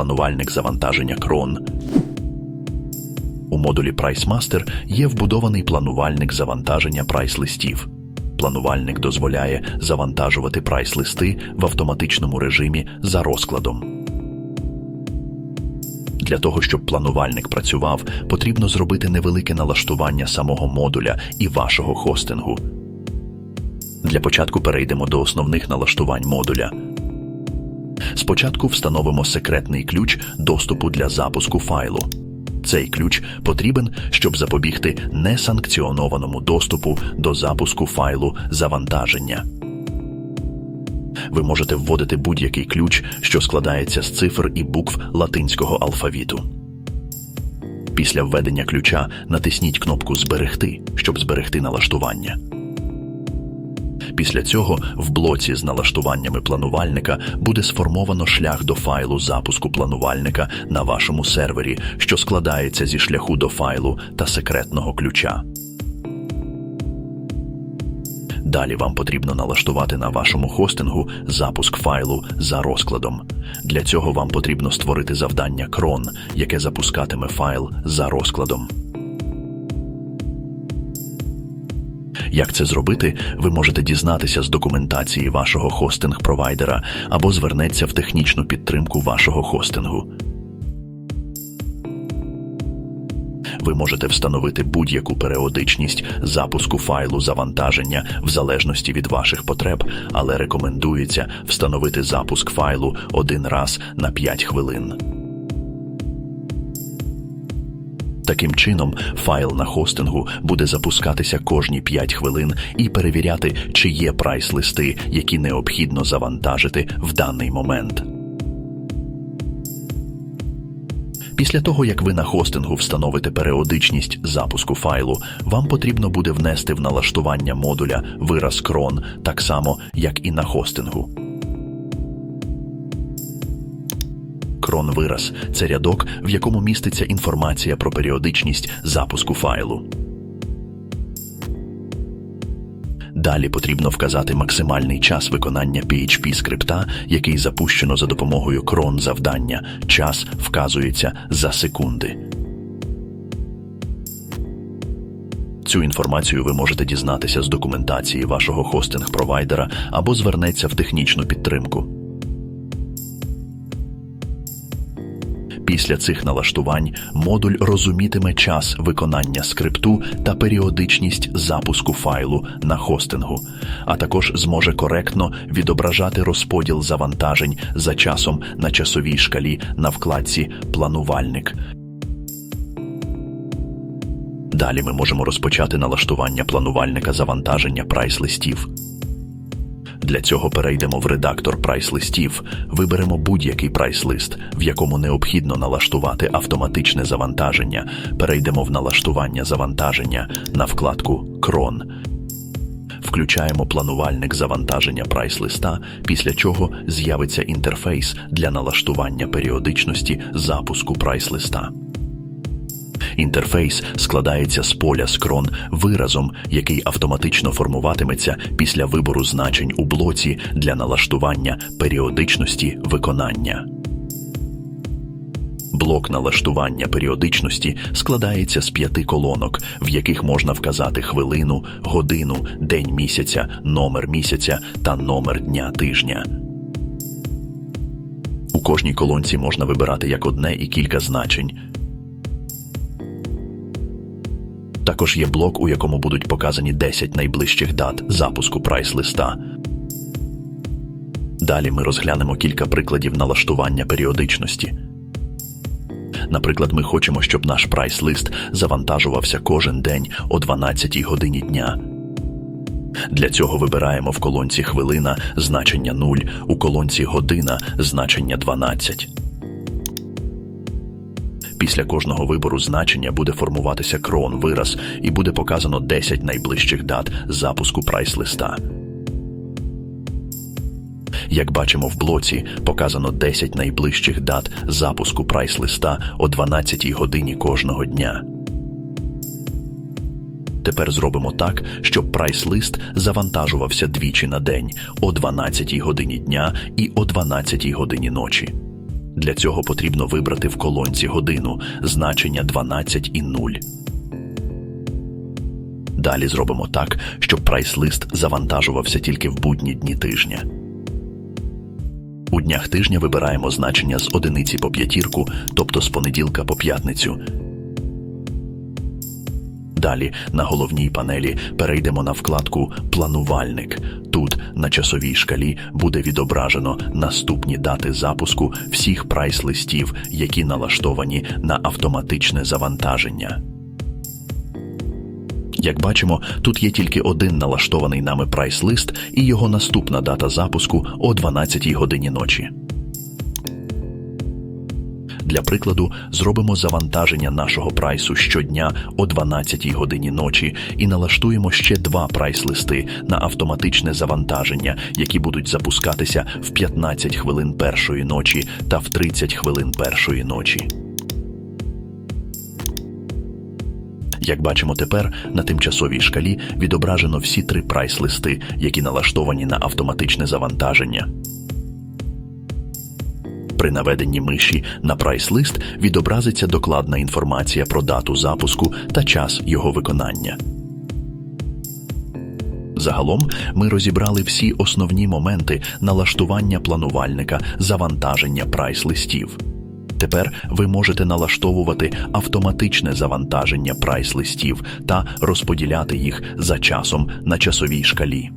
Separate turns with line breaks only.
планувальник завантаження крон. У модулі PriceMaster є вбудований планувальник завантаження прайс-листів. Планувальник дозволяє завантажувати прайс-листи в автоматичному режимі за розкладом. Для того, щоб планувальник працював, потрібно зробити невелике налаштування самого модуля і вашого хостингу. Для початку перейдемо до основних налаштувань модуля. Спочатку встановимо секретний ключ доступу для запуску файлу. Цей ключ потрібен, щоб запобігти несанкціонованому доступу до запуску файлу завантаження. Ви можете вводити будь-який ключ, що складається з цифр і букв латинського алфавіту. Після введення ключа натисніть кнопку Зберегти, щоб зберегти налаштування. Після цього в блоці з налаштуваннями планувальника буде сформовано шлях до файлу запуску планувальника на вашому сервері, що складається зі шляху до файлу та секретного ключа. Далі вам потрібно налаштувати на вашому хостингу запуск файлу за розкладом. Для цього вам потрібно створити завдання крон, яке запускатиме файл за розкладом. Як це зробити, ви можете дізнатися з документації вашого хостинг-провайдера або звернеться в технічну підтримку вашого хостингу. Ви можете встановити будь-яку періодичність запуску файлу завантаження в залежності від ваших потреб, але рекомендується встановити запуск файлу один раз на 5 хвилин. Таким чином, файл на хостингу буде запускатися кожні 5 хвилин і перевіряти, чи є прайс-листи, які необхідно завантажити в даний момент. Після того, як ви на хостингу встановите періодичність запуску файлу, вам потрібно буде внести в налаштування модуля вираз крон так само, як і на хостингу. Крон вираз це рядок, в якому міститься інформація про періодичність запуску файлу. Далі потрібно вказати максимальний час виконання PHP скрипта, який запущено за допомогою крон завдання. Час вказується за секунди. Цю інформацію ви можете дізнатися з документації вашого хостинг-провайдера або звернеться в технічну підтримку. Після цих налаштувань модуль розумітиме час виконання скрипту та періодичність запуску файлу на хостингу, а також зможе коректно відображати розподіл завантажень за часом на часовій шкалі на вкладці Планувальник. Далі ми можемо розпочати налаштування планувальника завантаження прайс-листів. Для цього перейдемо в редактор прайс-листів, виберемо будь-який прайс-лист, в якому необхідно налаштувати автоматичне завантаження. Перейдемо в налаштування завантаження на вкладку Крон. Включаємо планувальник завантаження прайс-листа, після чого з'явиться інтерфейс для налаштування періодичності запуску прайс-листа. Інтерфейс складається з поля скрон виразом, який автоматично формуватиметься після вибору значень у блоці для налаштування періодичності виконання. Блок налаштування періодичності складається з п'яти колонок, в яких можна вказати хвилину, годину, день місяця, номер місяця та номер дня тижня. У кожній колонці можна вибирати як одне і кілька значень. Також є блок, у якому будуть показані 10 найближчих дат запуску прайс-листа. Далі ми розглянемо кілька прикладів налаштування періодичності. Наприклад, ми хочемо, щоб наш прайс-лист завантажувався кожен день о 12 годині дня. Для цього вибираємо в колонці хвилина значення 0, у колонці година значення 12. Після кожного вибору значення буде формуватися крон вираз і буде показано 10 найближчих дат запуску прайс-листа. Як бачимо в блоці, показано 10 найближчих дат запуску прайс-листа о 12 годині кожного дня. Тепер зробимо так, щоб прайс-лист завантажувався двічі на день о 12 годині дня і о 12 годині ночі. Для цього потрібно вибрати в колонці годину значення 12 і 0. Далі зробимо так, щоб прайс-лист завантажувався тільки в будні дні тижня. У днях тижня вибираємо значення з одиниці по п'ятірку, тобто з понеділка по п'ятницю. Далі на головній панелі перейдемо на вкладку Планувальник. Тут на часовій шкалі буде відображено наступні дати запуску всіх прайс-листів, які налаштовані на автоматичне завантаження. Як бачимо, тут є тільки один налаштований нами прайс-лист і його наступна дата запуску о 12 годині ночі. Для прикладу, зробимо завантаження нашого прайсу щодня о 12 годині ночі і налаштуємо ще два прайс-листи на автоматичне завантаження, які будуть запускатися в 15 хвилин першої ночі та в 30 хвилин першої ночі. Як бачимо тепер, на тимчасовій шкалі відображено всі три прайс-листи, які налаштовані на автоматичне завантаження. При наведенні миші на прайс-лист відобразиться докладна інформація про дату запуску та час його виконання. Загалом ми розібрали всі основні моменти налаштування планувальника завантаження прайс-листів. Тепер ви можете налаштовувати автоматичне завантаження прайс-листів та розподіляти їх за часом на часовій шкалі.